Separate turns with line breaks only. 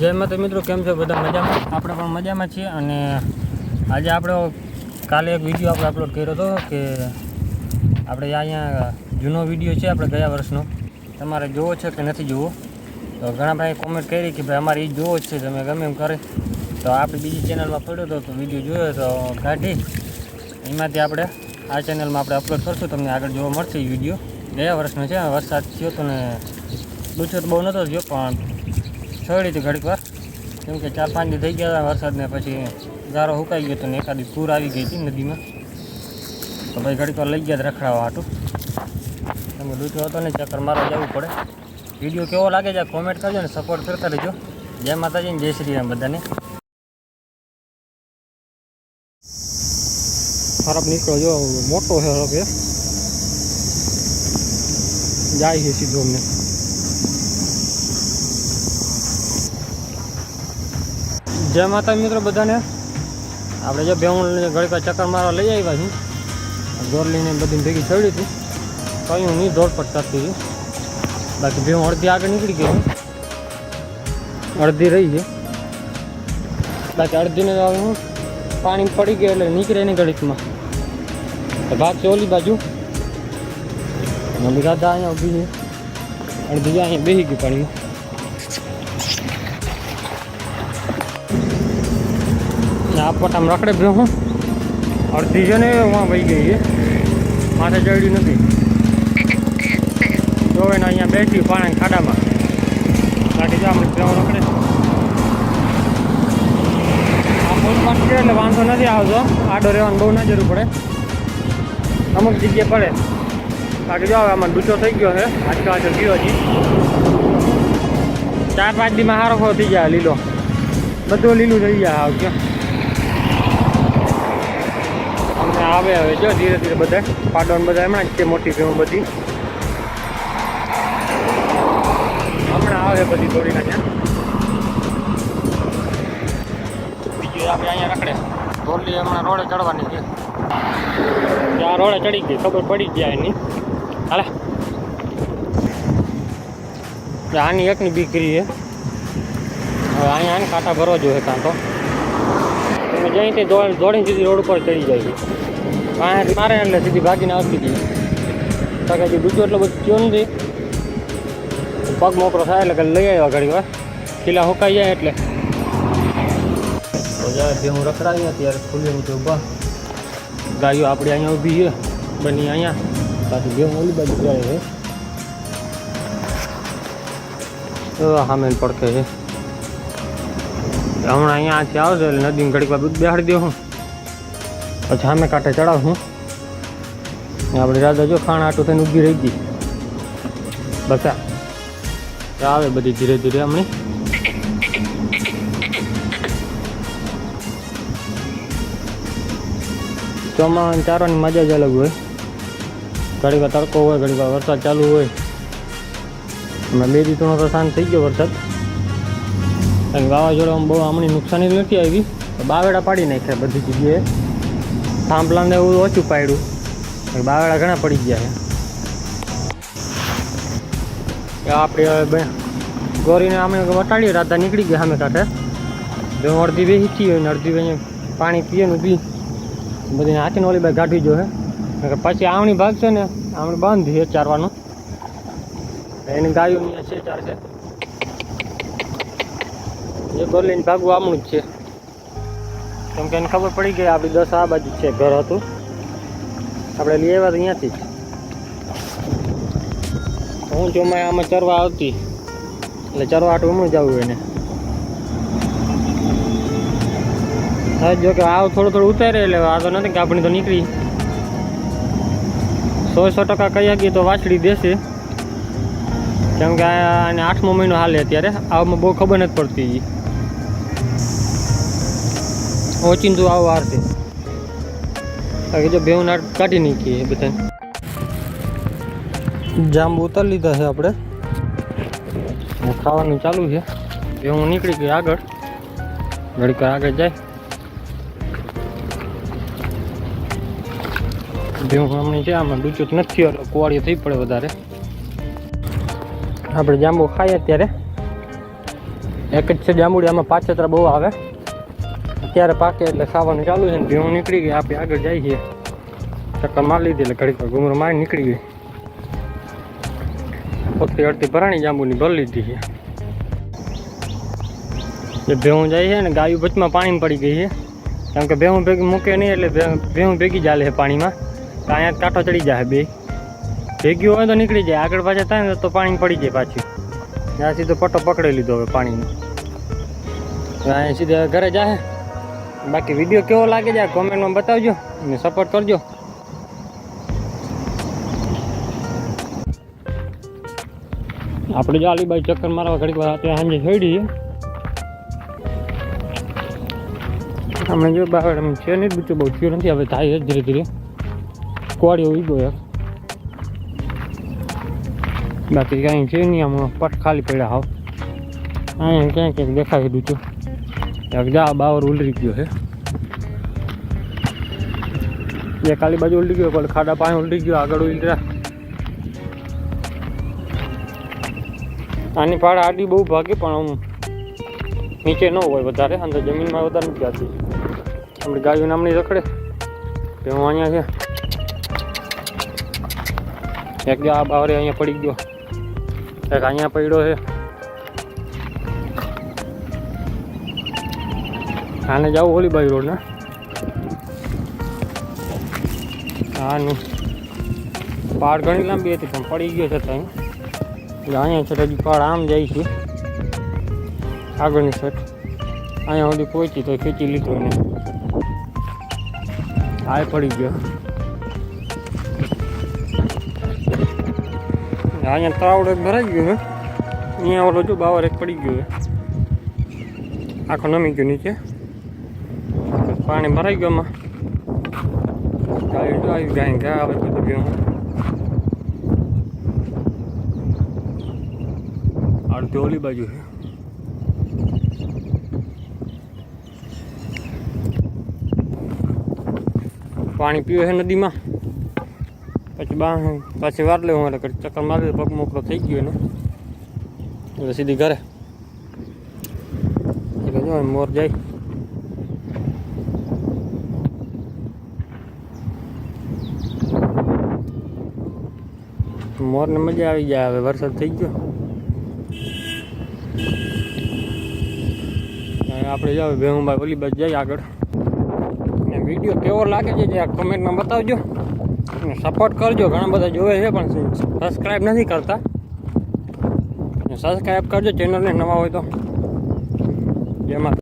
જય માતા મિત્રો, કેમ છો બધા મજામાં? આપણે પણ મજામાં છીએ અને આજે આપણે કાલે એક વીડિયો આપણે અપલોડ કર્યો હતો કે આપણે અહીંયા જૂનો વીડિયો છે આપણે ગયા વર્ષનો. તમારે જોવો છે કે નથી જોવો? તો ઘણા ભાઈ કોમેન્ટ કરી કે ભાઈ અમારે એ જોવો જ છે, તમે ગમે એમ કરે. તો આપણે બીજી ચેનલમાં પડ્યો હતો તો વીડિયો જોયો, તો કાઢી. એમાંથી આપણે આ ચેનલમાં આપણે અપલોડ કરશું, તમને આગળ જોવા મળશે વીડિયો ગયા વર્ષનો છે, વરસાદ થયો હતો ને ડૂચો તો બહુ નહોતો થયો, પણ છોડી હતી ઘડીક વાર. કેમ કે ચાર પાંચ દી થઈ ગયા હતા વરસાદને પછી ગારો સુકાઈ ગયો હતો ને એકાદી પૂર આવી ગઈ હતી નદીમાં. તો ભાઈ ઘડીક વાર લઈ ગયા રખડાવા હાટું. તમે ડૂચો હતો ને ચક્કર મારવા જવું પડે. વીડિયો કેવો લાગે છે કોમેન્ટ કરજો ને સપોર્ટ કરતા રહેજો. જય માતાજી જય શ્રી રામ બધાને. ખરાબ નીકળો જો, મોટો છે હરફ જાય છે સીધો અમને. જય માતા મિત્રો બધાને. આપણે જે બેહું ઘડીક વાર ચક્કર મારવા લઈ આવ્યા છું દોરલીને બધી ભેગી ચડી હતી. કયું નહીં દોડ પર હતી. બાકી ભેહું અડધી આગળ નીકળી ગયો અડધી રહી છે બાકી અડધીને હું પાણી પડી ગયું એટલે નીકળે ઘડીકમાં. તો ભાગ છે ઓલી બાજુ. મમ્મી દાદા અહીંયા ઊભી છે. અડધી અહીંયા બેસી ગયું પાણીમાં આ પટામ રખડે ભ્યો હું. અડધી છે ને વાં વહી ગઈ છે. માથે ચડ્યું નથી. જો ને અહીંયા બેઠી પાણી ખાડામાં. બાકી જો આપણે ભ્યો રખડે આ ફૂટપાથ છે એટલે વાંધો નથી આવતો. આડો રહેવાનું બહુ ના જરૂર પડે. અમુક જગ્યાએ પડે. બાકી જો આમાં ડૂચો થઈ ગયો છે. આજકાલ આજકાલ ગયો હજી. ચાર પાંચ દીમાં હારો થઈ જાય લીલો. બધું લીલું થઈ જાય આવ ક્યાં. આવે હવે જો ધીરે ધીરે બધા પાડોન બધા હમણાં જ છે મોટી ફિલ્મ બધી. હમણાં આવે બધી દોડીને ત્યાં. બીજું આપણે અહીંયા રખડે. ધોરલી હમણાં રોડે ચડવાની છે. ત્યાં રોડે ચડી ગઈ ખબર પડી જાય એની. હાલે. આની એકની બીકરી છે. હવે અહીંયા આને કાંટા ભરવા જોઈએ કાં તો. તમે જઈ ત્યાં દોડીને સીધી રોડ ઉપર ચડી જાય છે. અહીંયા મારે એટલે સીધી ભાગીને આવતી હતી. કારણ કે બીજું એટલો બધું થયો નથી. પગ મોકરો થાય એટલે લઈ આવ્યા ઘડી વાર ખીલા હોકાઈ જાય એટલે. તો જ્યારે હું રખડાવી ત્યારે ખુલ્લી નીચે ઊભા. ગાયો આપણે અહીંયા ઊભી છે, બની અહીંયા. પાછી બે ઓલી બાજુ જાય છે. તો સામે પડખે છે. હમણાં અહીંયાથી આવશે એટલે નદીમાં ઘડીક બેહાડી દઉં હું સામે કાંઠે ચડાવું આપણે રાધા જો ખાણ આટું થઈને ઊભી રહી ગઈ. બસા આવે બધી ધીરે ધીરે હમણી. ચોમાસાની ચારવાની મજા જ અલગ હોય. ઘડીક તડકો હોય ઘડીક વાર વરસાદ ચાલુ હોય. હમણાં બે દી તો શાંત થઈ ગયો વરસાદ. વાવાઝોડામાં બહુ હમણાં નુકસાની નથી આવી. બાવેડા પાડી નાખ્યા બધી જગ્યાએ. થાંભલાને એવું ઓછું પાડ્યું. કારણ ઘણા પડી ગયા છે. આપણે હવે બે ગોરીને અમે વટાડીએ રાતા નીકળી ગયા સામે કાંઠે. જો અડધી બે હીચી હોય ને અડધી અહીંયા પાણી પીએ ને પી બધી હાથીને ઓલી બાઈ ગાઢી જો હે. પછી આવણી ભાગ છે ને, આવણી બંધ છે ચારવાનું. એની ગાયો છે ચાર છે. એ ગોરલીને ભાગવું આમણું જ છે. કેમ કે એને ખબર પડી ગઈ આપણી દસ આ બાજુ છે ઘર હતું. આપણે લઈ આવ્યા અહીંયાથી હું ચોમાય આમાં ચરવા આવતી. એટલે ચરવા આટું હું જવું એને. હવે જો કે આવ થોડું થોડું ઉતારે એટલે આ તો નથી કાપણી તો નીકળી. સો સો ટકા કહી શકીએ તો વાછડી દેશે. કેમ કે આને આઠમો મહિનો હાલે અત્યારે. આવમાં બહુ ખબર નથી પડતી ઓચિંતું આવો વાર છે બાકી જો બેઉ નાટ કાઢી નાખીએ બધા જાંબુ ઉતારી લીધા છે આપણે. ખાવાનું ચાલુ છે. બેઉ નીકળી ગઈ આગળ. ઘડીક આગળ જાય. ભેહું હમણાં છે, આમાં ડૂચો નથી, એટલે થઈ પડે વધારે. આપણે જાંબુ ખાઈએ અત્યારે. એક જ છે જાંબુડી, આમાં પાછેતરા બહુ આવે. અત્યારે પાકે એટલે ખાવાનું ચાલુ છે ને ભેહું નીકળી ગઈ. આપણે આગળ જાય છીએ. ચક્કર મારી લીધી એટલે ઘડીક ઘુમરો મારી નીકળી ગઈ. પોતે અડધી ભરાણી જાંબુની ભરી લીધી છે. જે ભેહું જાય છે ને ગાયું વચમાં પાણીમાં પડી ગઈ છે. કેમ કે ભેહું ભેગી મૂકે નહીં એટલે ભે- ભેહું ભેગી ચાલે છે પાણીમાં. તો અહીંયા જ કાંટો ચડી જાય બે. ભેગી હોય તો નીકળી જાય. આગળ પાછળ થાય ને તો પાણી પડી જાય પાછું. ત્યાં સીધો પટ્ટો પકડી લીધો હવે પાણીનો. હવે અહીંયા સીધે ઘરે જાય. બાકી વીડિયો કેવો લાગે છે કોમેન્ટમાં બતાવજો અને સપોર્ટ કરજો. આપણે જો અલીબાઈ ચક્કર મારવા ઘડીક વાર અત્યારે સાંજે છોડી અમે જો એમ છે નહીં, બીજું બહુ થયું નથી, હવે થાય જ ધીરે ધીરે. કોળીઓ ઉગો એક બાકી કાંઈ છે નહીં, આમાં પટ ખાલી પડ્યા હાવ. અહીંયા ક્યાંક ક્યાંક દેખાય દીધું. જા બાવર ઉલરી ગયો છે એ કાલી બાજુ ઉલટી ગયો, પણ ખાડા પાણી ઉલટી ગયો, આગળ ઉલટા આની પાડ આડી બહુ ભાગે, પણ આમ નીચે ન હોય વધારે, અંદર જમીનમાં વધારે નથી આવતી આપણે ગાયું નામની રખડે. તે હું અહીંયા છે. એક આ બાવરે અહીંયા પડી ગયો. એક અહીંયા પડ્યો છે. આને જાવું હોલીબાઈ રોડ ને. હા નહીં પાડ ઘણી લાંબી હતી, પણ પડી ગયો છે ત્યાં અહીંયા છે હજી પાડ આમ જાય છે. આગળની સાઈડ અહીંયા સુધી પહોંચી તો ખેંચી લીધો ને આ પડી ગયો. અહીંયા ત્રાવડ એક ભરાઈ ગયો ને અહીંયા ઓલો જો બાવર એક પડી ગયો આખો નમી ગયો નીચે. પાણી ભરાઈ ગયો એમાં ગાય આવી ગાય ગયા આવે બધું ગયું અડધી ઓલી બાજુ છે. પાણી પીવે છે નદીમાં. પછી બા પાછી વાર લેવું એટલે ચક્કર મારી પગ મોકળો થઈ ગયો એને. એટલે સીધી ઘરે. એટલે જો, મોર જાય. મોરને મજા આવી જાય, હવે વરસાદ થઈ ગયો. આપણે જાવ, ભેહુભાઈ ઓલી બાજુ જઈએ આગળ. ને વીડિયો કેવો લાગે છે જે કમેન્ટમાં બતાવજો. અને સપોર્ટ કરજો, ઘણા બધા જોવે છે, પણ સબસ્ક્રાઈબ નથી કરતા. સબસ્ક્રાઈબ કરજો, ચેનલને નવા હોય તો. જેમાં